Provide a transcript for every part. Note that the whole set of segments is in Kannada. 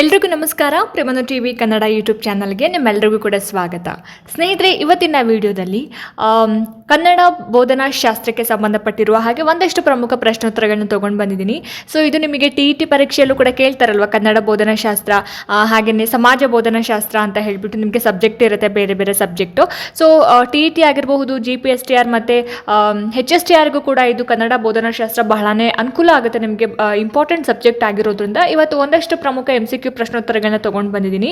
ಎಲ್ರಿಗೂ ನಮಸ್ಕಾರ. ಪ್ರೇಮನು ಟಿ ವಿ ಕನ್ನಡ ಯೂಟ್ಯೂಬ್ ಚಾನಲ್ಗೆ ನಿಮ್ಮೆಲ್ಲರಿಗೂ ಕೂಡ ಸ್ವಾಗತ. ಸ್ನೇಹಿತರೆ, ಇವತ್ತಿನ ವಿಡಿಯೋದಲ್ಲಿ ಕನ್ನಡ ಬೋಧನಾ ಶಾಸ್ತ್ರಕ್ಕೆ ಸಂಬಂಧಪಟ್ಟಿರುವ ಹಾಗೆ ಒಂದಷ್ಟು ಪ್ರಮುಖ ಪ್ರಶ್ನೋತ್ತರಗಳನ್ನು ತೊಗೊಂಡು ಬಂದಿದ್ದೀನಿ. ಸೊ ಇದು ನಿಮಗೆ ಟಿ ಇ ಟಿ ಪರೀಕ್ಷೆಯಲ್ಲೂ ಕೂಡ ಕೇಳ್ತಾರಲ್ವ? ಕನ್ನಡ ಬೋಧನಾ ಶಾಸ್ತ್ರ ಹಾಗೆಯೇ ಸಮಾಜ ಬೋಧನಾ ಶಾಸ್ತ್ರ ಅಂತ ಹೇಳಿಬಿಟ್ಟು ನಿಮಗೆ ಸಬ್ಜೆಕ್ಟ್ ಇರುತ್ತೆ, ಬೇರೆ ಬೇರೆ subject so T E T ಆಗಿರಬಹುದು G P S T R ಮತ್ತು ಹೆಚ್ ಎಸ್ ಟಿ ಆರ್ಗೂ ಕೂಡ ಇದು ಕನ್ನಡ ಬೋಧನಾ ಶಾಸ್ತ್ರ ಬಹಳನೇ ಅನುಕೂಲ ಆಗುತ್ತೆ ನಿಮಗೆ ಇಂಪಾರ್ಟೆಂಟ್ ಸಬ್ಜೆಕ್ಟ್ ಆಗಿರೋದ್ರಿಂದ. ಇವತ್ತು ಒಂದಷ್ಟು ಪ್ರಮುಖ ಎಂ ಸಿ ಕ್ಯೂ ಪ್ರಶ್ನೋತ್ತರಗಳನ್ನ ತೊಗೊಂಡು ಬಂದಿದ್ದೀನಿ.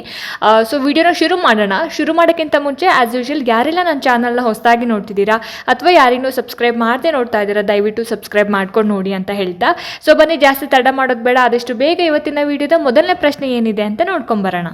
ಸೊ ವಿಡಿಯೋನ ಶುರು ಮಾಡೋಣ. ಶುರು ಮಾಡೋಕ್ಕಿಂತ ಮುಂಚೆ ಆ್ಯಸ್ ಯೂಶ್ವಲ್ ಯಾರೆಲ್ಲ ನನ್ನ ಚಾನಲ್ನ ಹೊಸದಾಗಿ ನೋಡ್ತಿದ್ದೀರಾ, ಅಥವಾ ಯಾರಿಗೂ ಸಬ್ಸ್ಕ್ರೈಬ್ ಮಾಡದೆ ನೋಡ್ತಾ ಇದ್ದೀರಾ, ದಯವಿಟ್ಟು ಸಬ್ಸ್ಕ್ರೈಬ್ ಮಾಡ್ಕೊಂಡು ನೋಡಿ ಅಂತ ಹೇಳ್ತಾ. ಸೊ ಬನ್ನಿ, ಜಾಸ್ತಿ ತಡ ಮಾಡೋದು ಬೇಡ. ಆದಷ್ಟು ಬೇಗ ಇವತ್ತಿನ ವಿಡಿಯೋದ ಮೊದಲನೇ ಪ್ರಶ್ನೆ ಏನಿದೆ ಅಂತ ನೋಡ್ಕೊಂಬರೋಣ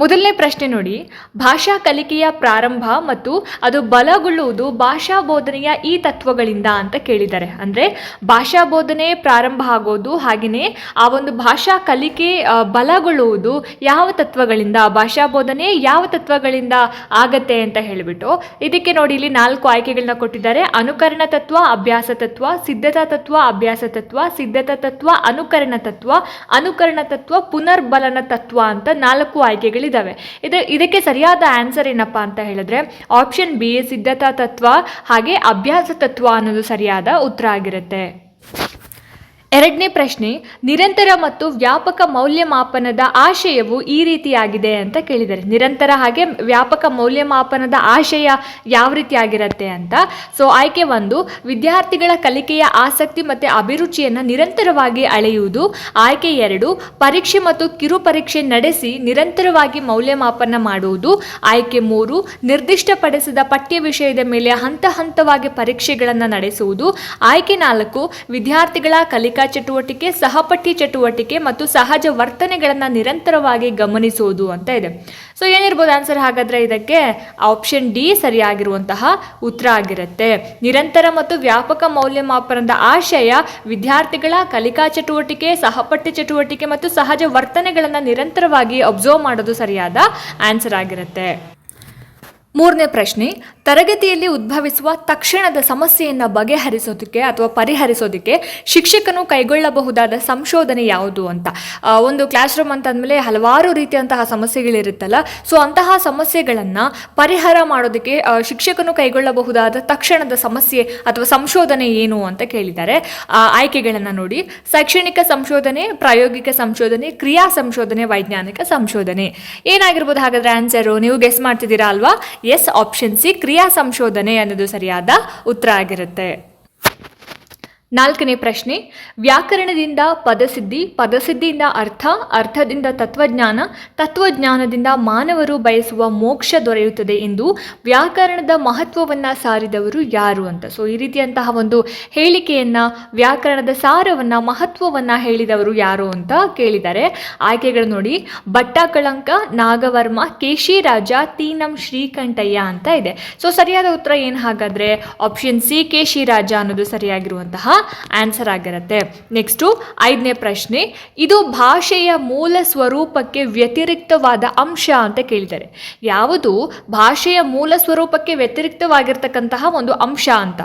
ಮೊದಲನೇ ಪ್ರಶ್ನೆ ನೋಡಿ. ಭಾಷಾ ಕಲಿಕೆಯ ಪ್ರಾರಂಭ ಮತ್ತು ಅದು ಬಲಗೊಳ್ಳುವುದು ಭಾಷಾ ಬೋಧನೆಯ ಈ ತತ್ವಗಳಿಂದ ಅಂತ ಕೇಳಿದ್ದಾರೆ. ಅಂದರೆ ಭಾಷಾ ಬೋಧನೆ ಪ್ರಾರಂಭ ಆಗೋದು ಹಾಗೆಯೇ ಆ ಒಂದು ಭಾಷಾ ಕಲಿಕೆ ಬಲಗೊಳ್ಳುವುದು ಯಾವ ತತ್ವಗಳಿಂದ, ಭಾಷಾ ಬೋಧನೆ ಯಾವ ತತ್ವಗಳಿಂದ ಆಗತ್ತೆ ಅಂತ ಹೇಳಿಬಿಟ್ಟು ಇದಕ್ಕೆ ನೋಡಿ ಇಲ್ಲಿ ನಾಲ್ಕು ಆಯ್ಕೆಗಳನ್ನ ಕೊಟ್ಟಿದ್ದಾರೆ. ಅನುಕರಣ ತತ್ವ, ಅಭ್ಯಾಸ ತತ್ವ, ಸಿದ್ಧತಾ ತತ್ವ, ಅಭ್ಯಾಸ ತತ್ವ, ಸಿದ್ಧತಾ ತತ್ವ, ಅನುಕರಣ ತತ್ವ ಅನುಕರಣ ತತ್ವ, ಪುನರ್ಬಲನ ತತ್ವ ಅಂತ ನಾಲ್ಕು ಆಯ್ಕೆಗಳಿದ್ದಾವೆ ಇದು, ಇದಕ್ಕೆ ಸರಿಯಾದ ಆನ್ಸರ್ ಏನಪ್ಪ ಅಂತ ಹೇಳಿದ್ರೆ ಆಪ್ಷನ್ ಬಿ ಸಿದ್ಧತಾ ತತ್ವ ಹಾಗೆ ಅಭ್ಯಾಸ ತತ್ವ ಅನ್ನೋದು ಸರಿಯಾದ ಉತ್ತರ ಆಗಿರುತ್ತೆ. ಎರಡನೇ ಪ್ರಶ್ನೆ, ನಿರಂತರ ಮತ್ತು ವ್ಯಾಪಕ ಮೌಲ್ಯಮಾಪನದ ಆಶಯವು ಈ ರೀತಿಯಾಗಿದೆ ಅಂತ ಕೇಳಿದ್ದಾರೆ ನಿರಂತರ ಹಾಗೆ ವ್ಯಾಪಕ ಮೌಲ್ಯಮಾಪನದ ಆಶಯ ಯಾವ ರೀತಿಯಾಗಿರುತ್ತೆ ಅಂತ? ಸೊ ಆಯ್ಕೆ ಒಂದು, ವಿದ್ಯಾರ್ಥಿಗಳ ಕಲಿಕೆಯ ಆಸಕ್ತಿ ಮತ್ತು ಅಭಿರುಚಿಯನ್ನು ನಿರಂತರವಾಗಿ ಅಳೆಯುವುದು. ಆಯ್ಕೆ ಎರಡು, ಪರೀಕ್ಷೆ ಮತ್ತು ಕಿರು ಪರೀಕ್ಷೆ ನಡೆಸಿ ನಿರಂತರವಾಗಿ ಮೌಲ್ಯಮಾಪನ ಮಾಡುವುದು. ಆಯ್ಕೆ ಮೂರು, ನಿರ್ದಿಷ್ಟಪಡಿಸಿದ ಪಠ್ಯ ವಿಷಯದ ಮೇಲೆ ಹಂತ ಹಂತವಾಗಿ ಪರೀಕ್ಷೆಗಳನ್ನು ನಡೆಸುವುದು. ಆಯ್ಕೆ ನಾಲ್ಕು, ವಿದ್ಯಾರ್ಥಿಗಳ ಕಲಿಕಾ ಚಟುವಟಿಕೆ ಸಹಪಠ್ಯ ಚಟುವಟಿಕೆ ಮತ್ತು ಸಹಜ ವರ್ತನೆಗಳನ್ನು ನಿರಂತರವಾಗಿ ಗಮನಿಸುವುದು ಅಂತ ಇದೆ. ಸೊ ಏನಿರ್ಬೋದು ಆನ್ಸರ್ ಹಾಗಾದ್ರೆ ಇದಕ್ಕೆ ಆಪ್ಷನ್ ಡಿ ಸರಿಯಾಗಿರುವಂತಹ ಉತ್ತರ ಆಗಿರುತ್ತೆ. ನಿರಂತರ ಮತ್ತು ವ್ಯಾಪಕ ಮೌಲ್ಯಮಾಪನದ ಆಶಯ ವಿದ್ಯಾರ್ಥಿಗಳ ಕಲಿಕಾ ಚಟುವಟಿಕೆ ಸಹಪಠ್ಯ ಚಟುವಟಿಕೆ ಮತ್ತು ಸಹಜ ವರ್ತನೆಗಳನ್ನು ನಿರಂತರವಾಗಿ ಅಬ್ಸರ್ವ್ ಮಾಡೋದು ಸರಿಯಾದ ಆನ್ಸರ್ ಆಗಿರುತ್ತೆ. ಮೂರನೇ ಪ್ರಶ್ನೆ, ತರಗತಿಯಲ್ಲಿ ಉದ್ಭವಿಸುವ ತಕ್ಷಣದ ಸಮಸ್ಯೆಯನ್ನು ಬಗೆಹರಿಸೋದಕ್ಕೆ ಅಥವಾ ಪರಿಹರಿಸೋದಕ್ಕೆ ಶಿಕ್ಷಕನು ಕೈಗೊಳ್ಳಬಹುದಾದ ಸಂಶೋಧನೆ ಯಾವುದು ಅಂತ. ಒಂದು ಕ್ಲಾಸ್ ರೂಮ್ ಅಂತಂದಮೇಲೆ ಹಲವಾರು ರೀತಿಯಂತಹ ಸಮಸ್ಯೆಗಳಿರುತ್ತಲ್ಲ. ಸೊ ಅಂತಹ ಸಮಸ್ಯೆಗಳನ್ನು ಪರಿಹಾರ ಮಾಡೋದಕ್ಕೆ ಶಿಕ್ಷಕನು ಕೈಗೊಳ್ಳಬಹುದಾದ ತಕ್ಷಣದ ಸಮಸ್ಯೆ ಅಥವಾ ಸಂಶೋಧನೆ ಏನು ಅಂತ ಕೇಳಿದ್ದಾರೆ. ಆಯ್ಕೆಗಳನ್ನು ನೋಡಿ. ಶೈಕ್ಷಣಿಕ ಸಂಶೋಧನೆ, ಪ್ರಾಯೋಗಿಕ ಸಂಶೋಧನೆ, ಕ್ರಿಯಾ ಸಂಶೋಧನೆ, ವೈಜ್ಞಾನಿಕ ಸಂಶೋಧನೆ. ಏನಾಗಿರ್ಬೋದು ಹಾಗಾದ್ರೆ ಆನ್ಸರು ನೀವು ಗೆಸ್ ಮಾಡ್ತಿದ್ದೀರಾ ಅಲ್ವಾ? ಎಸ್ ಆಪ್ಷನ್ ಸಿ ಕ್ರಿಯಾ ಸಂಶೋಧನೆ ಅನ್ನೋದು ಸರಿಯಾದ ಉತ್ತರ ಆಗಿರುತ್ತೆ. ನಾಲ್ಕನೇ ಪ್ರಶ್ನೆ, ವ್ಯಾಕರಣದಿಂದ ಪದಸಿದ್ಧಿ, ಪದಸಿದ್ಧಿಯಿಂದ ಅರ್ಥ, ಅರ್ಥದಿಂದ ತತ್ವಜ್ಞಾನ, ತತ್ವಜ್ಞಾನದಿಂದ ಮಾನವರು ಬಯಸುವ ಮೋಕ್ಷ ದೊರೆಯುತ್ತದೆ ಎಂದು ವ್ಯಾಕರಣದ ಮಹತ್ವವನ್ನು ಸಾರಿದವರು ಯಾರು ಅಂತ. ಸೊ ಈ ರೀತಿಯಂತಹ ಒಂದು ಹೇಳಿಕೆಯನ್ನು, ವ್ಯಾಕರಣದ ಸಾರವನ್ನು, ಮಹತ್ವವನ್ನು ಹೇಳಿದವರು ಯಾರು ಅಂತ ಕೇಳಿದ್ದಾರೆ ಆಯ್ಕೆಗಳು ನೋಡಿ. ಭಟ್ಟಕಳಂಕ, ನಾಗವರ್ಮ, ಕೇಶಿರಾಜ, ತೀನಂ ಶ್ರೀಕಂಠಯ್ಯ ಅಂತ ಇದೆ. ಸೊ ಸರಿಯಾದ ಉತ್ತರ ಏನು ಹಾಗಾದರೆ ಆಪ್ಷನ್ ಸಿ ಕೇಶಿರಾಜ ಅನ್ನೋದು ಸರಿಯಾಗಿರುವಂತಹ ಆನ್ಸರ್ ಆಗಿರುತ್ತೆ. ನೆಕ್ಸ್ಟು ಐದನೇ ಪ್ರಶ್ನೆ, ಇದು ಭಾಷೆಯ ಮೂಲ ಸ್ವರೂಪಕ್ಕೆ ವ್ಯತಿರಿಕ್ತವಾದ ಅಂಶ ಅಂತ ಕೇಳಿದ್ದಾರೆ. ಯಾವುದು ಭಾಷೆಯ ಮೂಲ ಸ್ವರೂಪಕ್ಕೆ ವ್ಯತಿರಿಕ್ತವಾಗಿರ್ತಕ್ಕಂತಹ ಒಂದು ಅಂಶ ಅಂತ?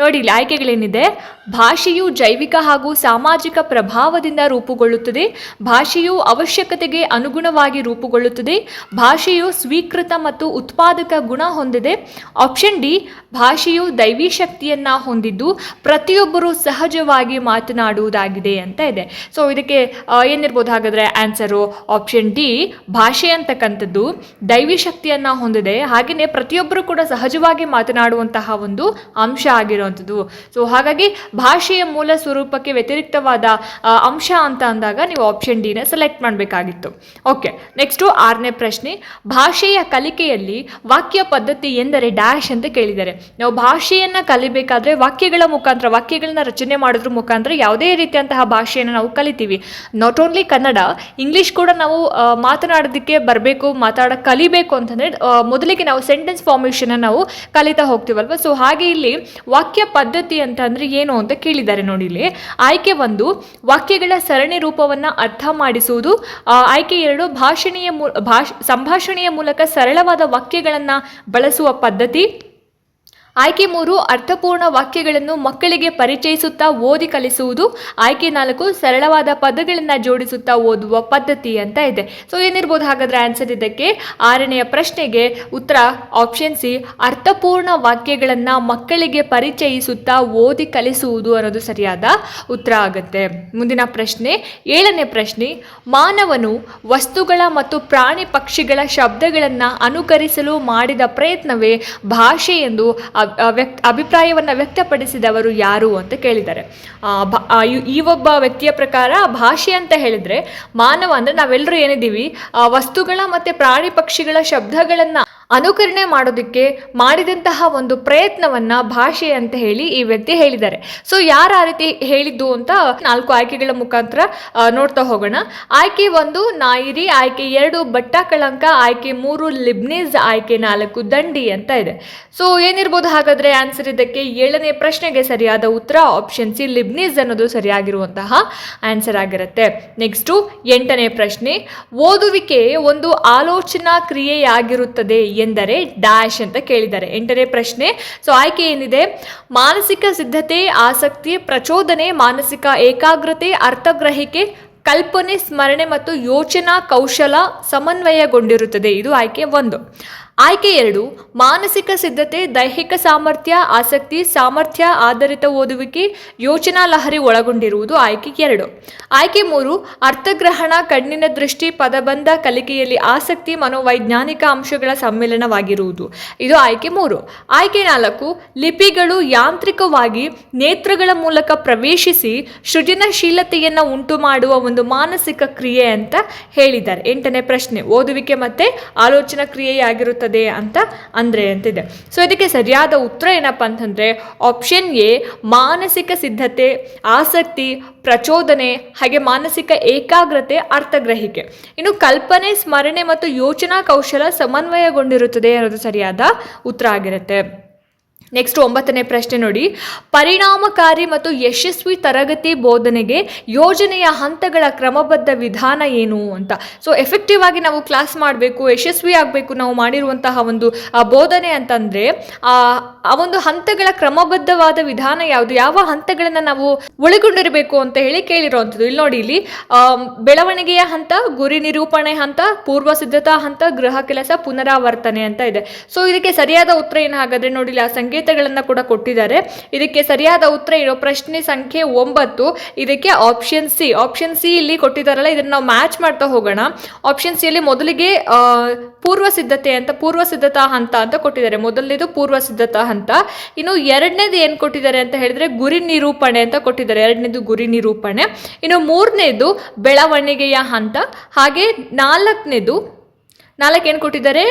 ನೋಡಿ, ಇಲ್ಲಿ ಆಯ್ಕೆಗಳೇನಿದೆ? ಭಾಷೆಯು ಜೈವಿಕ ಹಾಗೂ ಸಾಮಾಜಿಕ ಪ್ರಭಾವದಿಂದ ರೂಪುಗೊಳ್ಳುತ್ತದೆ. ಭಾಷೆಯು ಅವಶ್ಯಕತೆಗೆ ಅನುಗುಣವಾಗಿ ರೂಪುಗೊಳ್ಳುತ್ತದೆ. ಭಾಷೆಯು ಸ್ವೀಕೃತ ಮತ್ತು ಉತ್ಪಾದಕ ಗುಣ ಹೊಂದಿದೆ. ಆಪ್ಷನ್ ಡಿ ಭಾಷೆಯು ದೈವಿ ಶಕ್ತಿಯನ್ನ ಹೊಂದಿದ್ದು, ಪ್ರತಿಯೊಬ್ಬರು ಸಹಜವಾಗಿ ಮಾತನಾಡುವುದಾಗಿದೆ ಅಂತ ಇದೆ. ಸೊ ಇದಕ್ಕೆ ಏನಿರ್ಬೋದು ಹಾಗಾದ್ರೆ ಆನ್ಸರು ಆಪ್ಷನ್ ಡಿ ಭಾಷೆ ಅಂತಕ್ಕಂಥದ್ದು ದೈವಿ ಶಕ್ತಿಯನ್ನ ಹೊಂದಿದೆ. ಹಾಗೆಯೇ ಪ್ರತಿಯೊಬ್ಬರು ಕೂಡ ಸಹಜವಾಗಿ ಮಾತನಾಡುವಂತಹ ಒಂದು ಅಂಶ ಆಗಿರುವಂಥದ್ದು. ಸೊ ಹಾಗಾಗಿ ಭಾಷೆಯ ಮೂಲ ಸ್ವರೂಪಕ್ಕೆ ವ್ಯತಿರಿಕ್ತವಾದ ಅಂಶ ಅಂತ ಅಂದಾಗ ನೀವು ಆಪ್ಷನ್ ಡಿನ ಸೆಲೆಕ್ಟ್ ಮಾಡಬೇಕಾಗಿತ್ತು. ಓಕೆ ನೆಕ್ಸ್ಟು ಆರನೇ ಪ್ರಶ್ನೆ. ಭಾಷೆಯ ಕಲಿಕೆಯಲ್ಲಿ ವಾಕ್ಯ ಪದ್ಧತಿ ಎಂದರೆ ಡ್ಯಾಶ್ ಅಂತ ಕೇಳಿದ್ದಾರೆ. ನಾವು ಭಾಷೆಯನ್ನು ಕಲಿಬೇಕಾದ್ರೆ ವಾಕ್ಯಗಳ ಮುಖಾಂತರ, ವಾಕ್ಯಗಳನ್ನ ರಚನೆ ಮಾಡೋದ್ರ ಮುಖಾಂತರ ಯಾವುದೇ ರೀತಿಯಂತಹ ಭಾಷೆಯನ್ನು ನಾವು ಕಲಿತೀವಿ. ನಾಟ್ ಓನ್ಲಿ ಕನ್ನಡ ಇಂಗ್ಲೀಷ್ ಕೂಡ ನಾವು ಮಾತನಾಡೋದಕ್ಕೆ ಬರಬೇಕು, ಮಾತಾಡ, ಕಲಿಬೇಕು ಅಂತಂದರೆ ಮೊದಲಿಗೆ ನಾವು ಸೆಂಟೆನ್ಸ್ ಫಾರ್ಮೇಷನ್ನ ನಾವು ಕಲಿತಾ ಹೋಗ್ತೀವಲ್ವ? ಸೊ ಹಾಗೆ ಇಲ್ಲಿ ವಾಕ್ಯ ಪದ್ಧತಿ ಅಂತ ಅಂದರೆ ಏನು ಅಂತ ಕೇಳಿದ್ದಾರೆ ನೋಡಿ ಇಲ್ಲಿ. ಆಯ್ಕೆ ಒಂದು, ವಾಕ್ಯಗಳ ಸರಣಿ ರೂಪವನ್ನು ಅರ್ಥ ಮಾಡಿಸುವುದು. ಆಯ್ಕೆ ಎರಡು, ಭಾಷಣೀಯ ಮೂ, ಭಾಷ್, ಸಂಭಾಷಣೆಯ ಮೂಲಕ ಸರಳವಾದ ವಾಕ್ಯಗಳನ್ನು ಬಳಸುವ ಪದ್ಧತಿ. ಆಯ್ಕೆ ಮೂರು ಅರ್ಥಪೂರ್ಣ ವಾಕ್ಯಗಳನ್ನು ಮಕ್ಕಳಿಗೆ ಪರಿಚಯಿಸುತ್ತಾ ಓದಿ ಕಲಿಸುವುದು, ಆಯ್ಕೆ ನಾಲ್ಕು ಸರಳವಾದ ಪದಗಳನ್ನು ಜೋಡಿಸುತ್ತಾ ಓದುವ ಪದ್ಧತಿ ಅಂತ ಇದೆ. ಸೊ ಏನಿರ್ಬೋದು? ಹಾಗಾದ್ರೆ ಆನ್ಸರ್ ಇದಕ್ಕೆ ಆರನೆಯ ಪ್ರಶ್ನೆಗೆ ಉತ್ತರ ಆಪ್ಷನ್ ಸಿ ಅರ್ಥಪೂರ್ಣ ವಾಕ್ಯಗಳನ್ನು ಮಕ್ಕಳಿಗೆ ಪರಿಚಯಿಸುತ್ತಾ ಓದಿ ಕಲಿಸುವುದು ಅನ್ನೋದು ಸರಿಯಾದ ಉತ್ತರ ಆಗುತ್ತೆ. ಮುಂದಿನ ಪ್ರಶ್ನೆ, ಏಳನೇ ಪ್ರಶ್ನೆ, ಮಾನವನು ವಸ್ತುಗಳ ಮತ್ತು ಪ್ರಾಣಿ ಪಕ್ಷಿಗಳ ಶಬ್ದಗಳನ್ನು ಅನುಕರಿಸಲು ಮಾಡಿದ ಪ್ರಯತ್ನವೇ ಭಾಷೆ ಎಂದು ವ್ಯಕ್ತ ಅಭಿಪ್ರಾಯವನ್ನು ವ್ಯಕ್ತಪಡಿಸಿದವರು ಯಾರು ಅಂತ ಕೇಳಿದ್ದಾರೆ. ಈ- ಒಬ್ಬ ವ್ಯಕ್ತಿಯ ಪ್ರಕಾರ ಭಾಷೆ ಅಂತ ಹೇಳಿದ್ರೆ ಮಾನವ ಅಂದ್ರೆ ನಾವೆಲ್ಲರೂ ಏನಿದ್ದೀವಿ ವಸ್ತುಗಳ ಮತ್ತೆ ಪ್ರಾಣಿ ಪಕ್ಷಿಗಳ ಶಬ್ದಗಳನ್ನ ಅನುಕರಣೆ ಮಾಡೋದಕ್ಕೆ ಮಾಡಿದಂತಹ ಒಂದು ಪ್ರಯತ್ನವನ್ನ ಭಾಷೆ ಅಂತ ಹೇಳಿ ಈ ವ್ಯಕ್ತಿ ಹೇಳಿದ್ದಾರೆ. ಸೊ ಯಾರು ಆ ರೀತಿ ಹೇಳಿದ್ದು ಅಂತ ನಾಲ್ಕು ಆಯ್ಕೆಗಳ ಮುಖಾಂತರ ನೋಡ್ತಾ ಹೋಗೋಣ. ಆಯ್ಕೆ ಒಂದು, ನಾಯಿರಿ. ಆಯ್ಕೆ ಎರಡು, ಬಟ್ಟ ಕಳಂಕ. ಆಯ್ಕೆ ಮೂರು, ಲಿಬ್ನೀಸ್. ಆಯ್ಕೆ ನಾಲ್ಕು, ದಂಡಿ ಅಂತ ಇದೆ. ಸೊ ಏನಿರ್ಬೋದು ಹಾಗಾದ್ರೆ ಆನ್ಸರ್ ಇದಕ್ಕೆ ಏಳನೇ ಪ್ರಶ್ನೆಗೆ ಸರಿಯಾದ ಉತ್ತರ ಆಪ್ಷನ್ ಸಿ ಲಿಬ್ನೀಸ್ ಅನ್ನೋದು ಸರಿಯಾಗಿರುವಂತಹ ಆನ್ಸರ್ ಆಗಿರುತ್ತೆ. ನೆಕ್ಸ್ಟು ಎಂಟನೇ ಪ್ರಶ್ನೆ. ಓದುವಿಕೆ ಒಂದು ಆಲೋಚನಾ ಕ್ರಿಯೆಯಾಗಿರುತ್ತದೆ ಎಂದರೆ ಡ್ಯಾಶ್ ಅಂತ ಕೇಳಿದ್ದಾರೆ. ಎಂಟನೇ ಪ್ರಶ್ನೆ, ಸೊ ಆಯ್ಕೆ ಏನಿದೆ? ಮಾನಸಿಕ ಸಿದ್ಧತೆ, ಆಸಕ್ತಿ, ಪ್ರಚೋದನೆ, ಮಾನಸಿಕ ಏಕಾಗ್ರತೆ, ಅರ್ಥಗ್ರಹಿಕೆ, ಕಲ್ಪನೆ, ಸ್ಮರಣೆ ಮತ್ತು ಯೋಚನಾ ಕೌಶಲ ಸಮನ್ವಯಗೊಂಡಿರುತ್ತದೆ. ಇದು ಆಯ್ಕೆ ಒಂದು. ಆಯ್ಕೆ ಎರಡು, ಮಾನಸಿಕ ಸಿದ್ಧತೆ, ದೈಹಿಕ ಸಾಮರ್ಥ್ಯ, ಆಸಕ್ತಿ, ಸಾಮರ್ಥ್ಯ ಆಧಾರಿತ ಓದುವಿಕೆ, ಯೋಚನಾ ಲಹರಿ ಒಳಗೊಂಡಿರುವುದು ಆಯ್ಕೆ ಎರಡು. ಆಯ್ಕೆ ಮೂರು, ಅರ್ಥಗ್ರಹಣ, ಕಣ್ಣಿನ ದೃಷ್ಟಿ, ಪದಬಂಧ, ಕಲಿಕೆಯಲ್ಲಿ ಆಸಕ್ತಿ, ಮನೋವೈಜ್ಞಾನಿಕ ಅಂಶಗಳ ಸಮ್ಮೇಳನವಾಗಿರುವುದು ಇದು ಆಯ್ಕೆ ಮೂರು. ಆಯ್ಕೆ ನಾಲ್ಕು, ಲಿಪಿಗಳು ಯಾಂತ್ರಿಕವಾಗಿ ನೇತ್ರಗಳ ಮೂಲಕ ಪ್ರವೇಶಿಸಿ ಸೃಜನಶೀಲತೆಯನ್ನು ಉಂಟು ಮಾಡುವ ಒಂದು ಮಾನಸಿಕ ಕ್ರಿಯೆ ಅಂತ ಹೇಳಿದ್ದಾರೆ. ಎಂಟನೇ ಪ್ರಶ್ನೆ, ಓದುವಿಕೆ ಮತ್ತೆ ಆಲೋಚನಾ ಕ್ರಿಯೆಯಾಗಿರುತ್ತದೆ. ಅಂತ ಅಂದ್ರೆ ಅಂತಿದೆ. ಸೊ ಇದಕ್ಕೆ ಸರಿಯಾದ ಉತ್ತರ ಏನಪ್ಪ ಅಂತಂದ್ರೆ ಆಪ್ಷನ್ ಎ ಮಾನಸಿಕ ಸಿದ್ಧತೆ, ಆಸಕ್ತಿ, ಪ್ರಚೋದನೆ, ಹಾಗೆ ಮಾನಸಿಕ ಏಕಾಗ್ರತೆ, ಅರ್ಥಗ್ರಹಿಕೆ. ಇನ್ನು ಕಲ್ಪನೆ, ಸ್ಮರಣೆ ಮತ್ತು ಯೋಚನಾ ಕೌಶಲ ಸಮನ್ವಯಗೊಂಡಿರುತ್ತದೆ ಅನ್ನೋದು ಸರಿಯಾದ ಉತ್ತರ ಆಗಿರುತ್ತೆ. ನೆಕ್ಸ್ಟ್ ಒಂಬತ್ತನೇ ಪ್ರಶ್ನೆ ನೋಡಿ. ಪರಿಣಾಮಕಾರಿ ಮತ್ತು ಯಶಸ್ವಿ ತರಗತಿ ಬೋಧನೆಗೆ ಯೋಜನೆಯ ಹಂತಗಳ ಕ್ರಮಬದ್ಧ ವಿಧಾನ ಏನು ಅಂತ. ಸೊ ಎಫೆಕ್ಟಿವ್ ಆಗಿ ನಾವು ಕ್ಲಾಸ್ ಮಾಡಬೇಕು, ಯಶಸ್ವಿ ಆಗಬೇಕು ನಾವು ಮಾಡಿರುವಂತಹ ಒಂದು ಬೋಧನೆ ಅಂತಂದ್ರೆ, ಆ ಒಂದು ಹಂತಗಳ ಕ್ರಮಬದ್ಧವಾದ ವಿಧಾನ ಯಾವುದು? ಯಾವ ಹಂತಗಳನ್ನು ನಾವು ಒಳಗೊಂಡಿರಬೇಕು ಅಂತ ಹೇಳಿ ಕೇಳಿರುವಂಥದ್ದು. ಇಲ್ಲಿ ನೋಡಿ, ಇಲ್ಲಿ ಬೆಳವಣಿಗೆಯ ಹಂತ, ಗುರಿ ನಿರೂಪಣೆ ಹಂತ, ಪೂರ್ವ ಸಿದ್ಧತಾ ಹಂತ, ಗೃಹ ಕೆಲಸ, ಪುನರಾವರ್ತನೆ ಅಂತ ಇದೆ. ಸೊ ಇದಕ್ಕೆ ಸರಿಯಾದ ಉತ್ತರ ಏನು ಹಾಗಾದ್ರೆ ನೋಡಿ ಆ ಸಂಕೇತಗಳನ್ನ ಕೂಡ ಕೊಟ್ಟಿದ್ದಾರೆ. ಇದಕ್ಕೆ ಸರಿಯಾದ ಉತ್ತರ ಇರೋ ಪ್ರಶ್ನೆ ಸಂಖ್ಯೆ ಒಂಬತ್ತು. ಇದಕ್ಕೆ ಆಪ್ಷನ್ ಸಿ ಆಪ್ಷನ್ ಸಿ ಇಲ್ಲಿ ಕೊಟ್ಟಿದ್ದಾರಲ್ಲ, ಇದನ್ನ ನಾವು ಮ್ಯಾಚ್ ಮಾಡ್ತಾ ಹೋಗೋಣ. ಆಪ್ಷನ್ ಸಿ ಅಲ್ಲಿ ಮೊದಲಿಗೆ ಪೂರ್ವ ಸಿದ್ಧತೆ ಅಂತ, ಪೂರ್ವ ಸಿದ್ಧತಾ ಹಂತ ಅಂತ ಕೊಟ್ಟಿದ್ದಾರೆ. ಮೊದಲನೇದು ಪೂರ್ವ ಸಿದ್ಧತಾ ಹಂತ. ಇನ್ನು ಎರಡನೇದು ಏನು ಕೊಟ್ಟಿದ್ದಾರೆ ಅಂತ ಹೇಳಿದ್ರೆ ಗುರಿ ನಿರೂಪಣೆ ಅಂತ ಕೊಟ್ಟಿದ್ದಾರೆ. ಎರಡನೇದು ಗುರಿ ನಿರೂಪಣೆ. ಇನ್ನು ಮೂರನೇದು ಬೆಳವಣಿಗೆಯ ಹಂತ. ಹಾಗೆ ನಾಲ್ಕನೇದು ನಾಲ್ಕು ಏನು ಕೊಟ್ಟಿದ್ದಾರೆ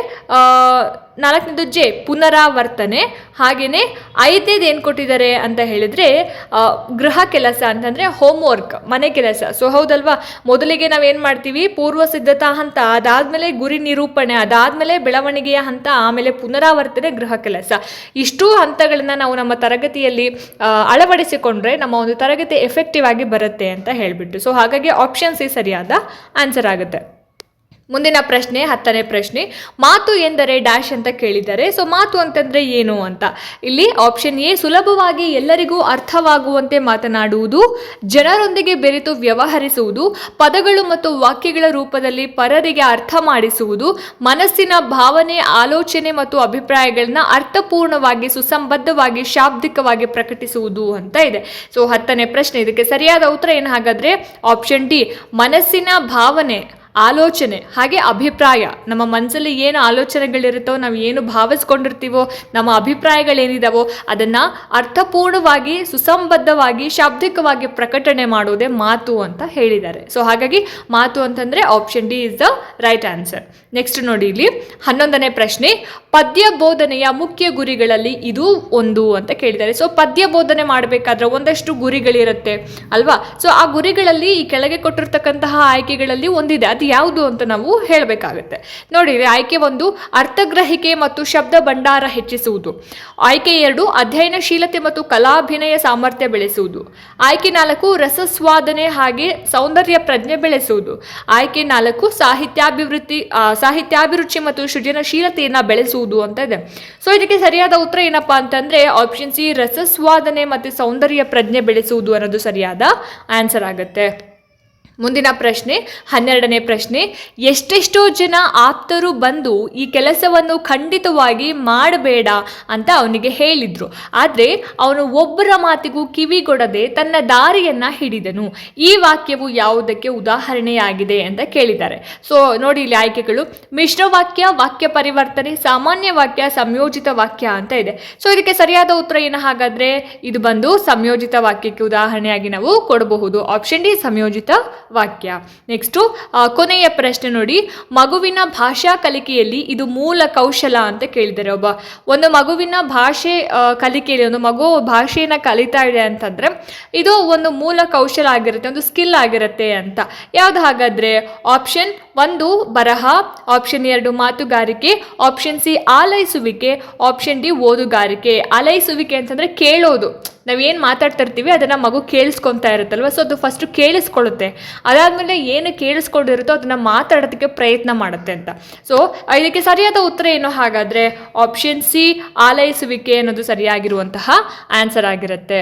ನಾಲ್ಕನೇದು ಜೆ, ಪುನರಾವರ್ತನೆ. ಹಾಗೆಯೇ ಐದನೇದು ಏನು ಕೊಟ್ಟಿದ್ದಾರೆ ಅಂತ ಹೇಳಿದರೆ ಗೃಹ ಕೆಲಸ ಅಂತಂದರೆ ಹೋಮ್ವರ್ಕ್ ಮನೆ ಕೆಲಸ. ಸೊ ಹೌದಲ್ವಾ? ಮೊದಲಿಗೆ ನಾವೇನು ಮಾಡ್ತೀವಿ? ಪೂರ್ವ ಸಿದ್ಧತಾ ಹಂತ ಅದಾದಮೇಲೆ ಗುರಿ ನಿರೂಪಣೆ, ಅದಾದಮೇಲೆ ಬೆಳವಣಿಗೆಯ ಹಂತ, ಆಮೇಲೆ ಪುನರಾವರ್ತನೆ ಗೃಹ ಕೆಲಸ. ಇಷ್ಟೂ ಹಂತಗಳನ್ನು ನಾವು ನಮ್ಮ ತರಗತಿಯಲ್ಲಿ ಅಳವಡಿಸಿಕೊಂಡ್ರೆ ನಮ್ಮ ಒಂದು ತರಗತಿ ಎಫೆಕ್ಟಿವ್ ಆಗಿ ಬರುತ್ತೆ ಅಂತ ಹೇಳಿಬಿಟ್ಟು. ಸೊ ಹಾಗಾಗಿ ಆಪ್ಷನ್ ಸಿ ಸರಿಯಾದ ಆನ್ಸರ್ ಆಗುತ್ತೆ. ಮುಂದಿನ ಪ್ರಶ್ನೆ, ಹತ್ತನೇ ಪ್ರಶ್ನೆ. ಮಾತು ಎಂದರೆ ಡ್ಯಾಶ್ ಅಂತ ಕೇಳಿದ್ದಾರೆ. ಸೊ ಮಾತು ಅಂತಂದ್ರೆ ಏನು ಅಂತ? ಇಲ್ಲಿ ಆಪ್ಷನ್ ಎ, ಸುಲಭವಾಗಿ ಎಲ್ಲರಿಗೂ ಅರ್ಥವಾಗುವಂತೆ ಮಾತನಾಡುವುದು, ಜನರೊಂದಿಗೆ ಬೆರೆತು ವ್ಯವಹರಿಸುವುದು, ಪದಗಳು ಮತ್ತು ವಾಕ್ಯಗಳ ರೂಪದಲ್ಲಿ ಪರರಿಗೆ ಅರ್ಥ ಮಾಡಿಸುವುದು, ಮನಸ್ಸಿನ ಭಾವನೆ, ಆಲೋಚನೆ ಮತ್ತು ಅಭಿಪ್ರಾಯಗಳನ್ನ ಅರ್ಥಪೂರ್ಣವಾಗಿ, ಸುಸಂಬದ್ಧವಾಗಿ, ಶಾಬ್ದಿಕವಾಗಿ ಪ್ರಕಟಿಸುವುದು ಅಂತ ಇದೆ. ಸೊ ಹತ್ತನೇ ಪ್ರಶ್ನೆ. ಇದಕ್ಕೆ ಸರಿಯಾದ ಉತ್ತರ ಏನು ಹಾಗಾದ್ರೆ ಆಪ್ಷನ್ ಡಿ, ಮನಸ್ಸಿನ ಭಾವನೆ. ಆಲೋಚನೆ, ಹಾಗೆ ಅಭಿಪ್ರಾಯ. ನಮ್ಮ ಮನಸ್ಸಲ್ಲಿ ಏನು ಆಲೋಚನೆಗಳಿರುತ್ತೋ, ನಾವು ಏನು ಭಾವಿಸ್ಕೊಂಡಿರ್ತೀವೋ, ನಮ್ಮ ಅಭಿಪ್ರಾಯಗಳೇನಿದಾವೋ, ಅದನ್ನು ಅರ್ಥಪೂರ್ಣವಾಗಿ, ಸುಸಂಬದ್ಧವಾಗಿ, ಶಾಬ್ದಿಕವಾಗಿ ಪ್ರಕಟಣೆ ಮಾಡೋದೇ ಮಾತು ಅಂತ ಹೇಳಿದ್ದಾರೆ. ಸೊ ಹಾಗಾಗಿ ಮಾತು ಅಂತಂದರೆ option D is the right answer next ನೋಡಿ ಇಲ್ಲಿ, ಹನ್ನೊಂದನೇ ಪ್ರಶ್ನೆ, ಪದ್ಯ ಬೋಧನೆಯ ಮುಖ್ಯ ಗುರಿಗಳಲ್ಲಿ ಇದು ಒಂದು ಅಂತ ಕೇಳಿದ್ದಾರೆ. ಸೊ ಪದ್ಯ ಬೋಧನೆ ಮಾಡಬೇಕಾದ್ರೆ ಒಂದಷ್ಟು ಗುರಿಗಳಿರುತ್ತೆ, ಅಲ್ವಾ? ಸೊ ಆ ಗುರಿಗಳಲ್ಲಿ ಈ ಕೆಳಗೆ ಕೊಟ್ಟಿರ್ತಕ್ಕಂತಹ ಆಯ್ಕೆಗಳಲ್ಲಿ ಒಂದಿದೆ. ಅದು ಯಾವುದು ಅಂತ ನಾವು ಹೇಳಬೇಕಾಗುತ್ತೆ. ನೋಡಿ ಆಯ್ಕೆ ಒಂದು, ಅರ್ಥಗ್ರಹಿಕೆ ಮತ್ತು ಶಬ್ದ ಭಂಡಾರ ಹೆಚ್ಚಿಸುವುದು. ಆಯ್ಕೆ ಎರಡು, ಅಧ್ಯಯನಶೀಲತೆ ಮತ್ತು ಕಲಾಭಿನಯ ಸಾಮರ್ಥ್ಯ ಬೆಳೆಸುವುದು. ಆಯ್ಕೆ ನಾಲ್ಕು, ರಸಸ್ವಾದನೆ ಹಾಗೆ ಸೌಂದರ್ಯ ಪ್ರಜ್ಞೆ ಬೆಳೆಸುವುದು. ಆಯ್ಕೆ ನಾಲ್ಕು ಸಾಹಿತ್ಯಾಭಿವೃದ್ಧಿ ಸಾಹಿತ್ಯಾಭಿರುಚಿ ಮತ್ತು ಸೃಜನಶೀಲತೆಯನ್ನು ಬೆಳೆಸುವುದು ಅಂತ ಇದೆ. ಸೊ ಇದಕ್ಕೆ ಸರಿಯಾದ ಉತ್ತರ ಏನಪ್ಪಾ ಅಂತಂದ್ರೆ ಆಪ್ಷನ್ ಸಿ ರಸಸ್ವಾದನೆ ಮತ್ತು ಸೌಂದರ್ಯ ಪ್ರಜ್ಞೆ ಬೆಳೆಸುವುದು ಅನ್ನೋದು ಸರಿಯಾದ ಆನ್ಸರ್ ಆಗುತ್ತೆ. ಮುಂದಿನ ಪ್ರಶ್ನೆ, ಹನ್ನೆರಡನೇ ಪ್ರಶ್ನೆ. ಎಷ್ಟೆಷ್ಟೋ ಜನ ಆಪ್ತರು ಬಂದು ಈ ಕೆಲಸವನ್ನು ಖಂಡಿತವಾಗಿ ಮಾಡಬೇಡ ಅಂತ ಅವನಿಗೆ ಹೇಳಿದ್ರು. ಆದರೆ ಅವನು ಒಬ್ಬರ ಮಾತಿಗೂ ಕಿವಿಗೊಡದೆ ತನ್ನ ದಾರಿಯನ್ನ ಹಿಡಿದನು. ಈ ವಾಕ್ಯವು ಯಾವುದಕ್ಕೆ ಉದಾಹರಣೆಯಾಗಿದೆ ಅಂತ ಕೇಳಿದ್ದಾರೆ. ಸೊ ನೋಡಿ ಇಲ್ಲಿ ಆಯ್ಕೆಗಳು. ಮಿಶ್ರ ವಾಕ್ಯ ವಾಕ್ಯ ಪರಿವರ್ತನೆ, ಸಾಮಾನ್ಯ ವಾಕ್ಯ, ಸಂಯೋಜಿತ ವಾಕ್ಯ ಅಂತ ಇದೆ. ಸೊ ಇದಕ್ಕೆ ಸರಿಯಾದ ಉತ್ತರ ಏನು ಹಾಗಾದ್ರೆ? ಇದು ಬಂದು ಸಂಯೋಜಿತ ವಾಕ್ಯಕ್ಕೆ ಉದಾಹರಣೆಯಾಗಿ ನಾವು ಕೊಡಬಹುದು. ಆಪ್ಷನ್ ಡಿ ಸಂಯೋಜಿತ ವಾಕ್ಯ. ನೆಕ್ಸ್ಟು ಕೊನೆಯ ಪ್ರಶ್ನೆ ನೋಡಿ. ಮಗುವಿನ ಭಾಷಾ ಕಲಿಕೆಯಲ್ಲಿ ಇದು ಮೂಲ ಕೌಶಲ ಅಂತ ಕೇಳಿದ್ದಾರೆ ಒಬ್ಬ. ಒಂದು ಮಗುವಿನ ಭಾಷೆ ಕಲಿಕೆಯಲ್ಲಿ, ಒಂದು ಮಗು ಭಾಷೆಯನ್ನು ಕಲಿತಾ ಇದೆ ಅಂತಂದರೆ ಇದು ಒಂದು ಮೂಲ ಕೌಶಲ ಆಗಿರುತ್ತೆ, ಒಂದು ಸ್ಕಿಲ್ ಆಗಿರುತ್ತೆ ಅಂತ. ಯಾವುದು ಹಾಗಾದರೆ? ಆಪ್ಷನ್ ಒಂದು ಬರಹ, ಆಪ್ಷನ್ ಎರಡು ಮಾತುಗಾರಿಕೆ, ಆಪ್ಷನ್ ಸಿ ಆಲೈಸುವಿಕೆ, ಆಪ್ಷನ್ ಡಿ ಓದುಗಾರಿಕೆ. ಆಲೈಸುವಿಕೆ ಅಂತಂದರೆ ಕೇಳೋದು. ನಾವೇನು ಮಾತಾಡ್ತಿರ್ತೀವಿ, ಅದನ್ನು ಮಗು ಕೇಳಿಸ್ಕೊತಾ ಇರುತ್ತಲ್ವ? ಸೊ ಅದು ಫಸ್ಟು ಕೇಳಿಸ್ಕೊಳ್ಳುತ್ತೆ. ಅದಾದಮೇಲೆ ಏನು ಕೇಳಿಸ್ಕೊಂಡಿರುತ್ತೋ ಅದನ್ನು ಮಾತಾಡೋದಕ್ಕೆ ಪ್ರಯತ್ನ ಮಾಡುತ್ತೆ ಅಂತ. ಸೊ ಇದಕ್ಕೆ ಸರಿಯಾದ ಉತ್ತರ ಏನು? ಹಾಗಾದರೆ ಆಪ್ಷನ್ ಸಿ ಆಲೈಸುವಿಕೆ ಅನ್ನೋದು ಸರಿಯಾಗಿರುವಂತಹ ಆನ್ಸರ್ ಆಗಿರುತ್ತೆ.